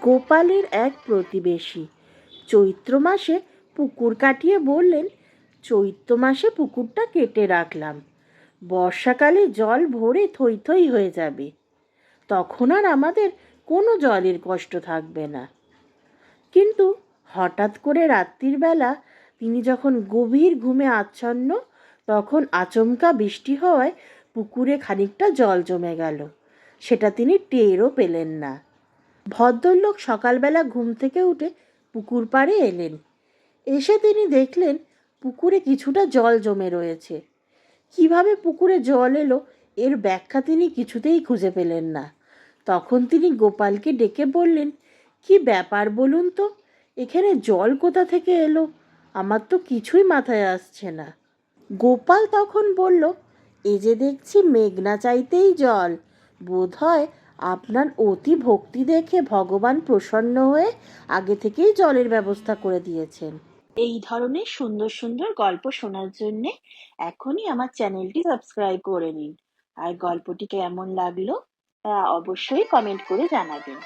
গোপালের এক প্রতিবেশী। চৈত্র মাসে পুকুর কাটিয়ে বললেন, চৈত্র মাসে পুকুরটা কেটে রাখলাম। বর্ষাকালে জল ভরে থই থই হয়ে যাবে। তখন আর আমাদের কোনো জলের কষ্ট থাকবে না। কিন্তু হঠাৎ করে রাত্রির বেলা তিনি যখন গভীর ঘুমে আচ্ছন্ন, তখন আচমকা বৃষ্টি হওয়ায় পুকুরে খানিকটা জল জমে গেল। সেটা তিনি টেরও পেলেন না। ভদ্রলোক সকালবেলা ঘুম থেকে উঠে পুকুর পাড়ে এলেন। এসে তিনি দেখলেন পুকুরে কিছুটা জল জমে রয়েছে। কীভাবে পুকুরে জল এলো, এর ব্যাখ্যা তিনি কিছুতেই খুঁজে পেলেন না। তখন তিনি গোপালকে ডেকে বললেন, কি ব্যাপার বলুন তো, এখানে জল কোথা থেকে এলো? আমার তো কিছুই মাথায় আসছে না। গোপাল তখন বলল এ যে দেখছি, মেঘনা চাইতেই জল। বোধ হয় আপনার অতি ভক্তি দেখে ভগবান প্রসন্ন হয়ে আগে থেকেই জলের ব্যবস্থা করে দিয়েছেন। এই ধরনের সুন্দর সুন্দর গল্প শোনার জন্য এখনই আমার চ্যানেলটি সাবস্ক্রাইব করে নিন। আর গল্পটি কেমন লাগল তা অবশ্যই কমেন্ট করে জানাবেন।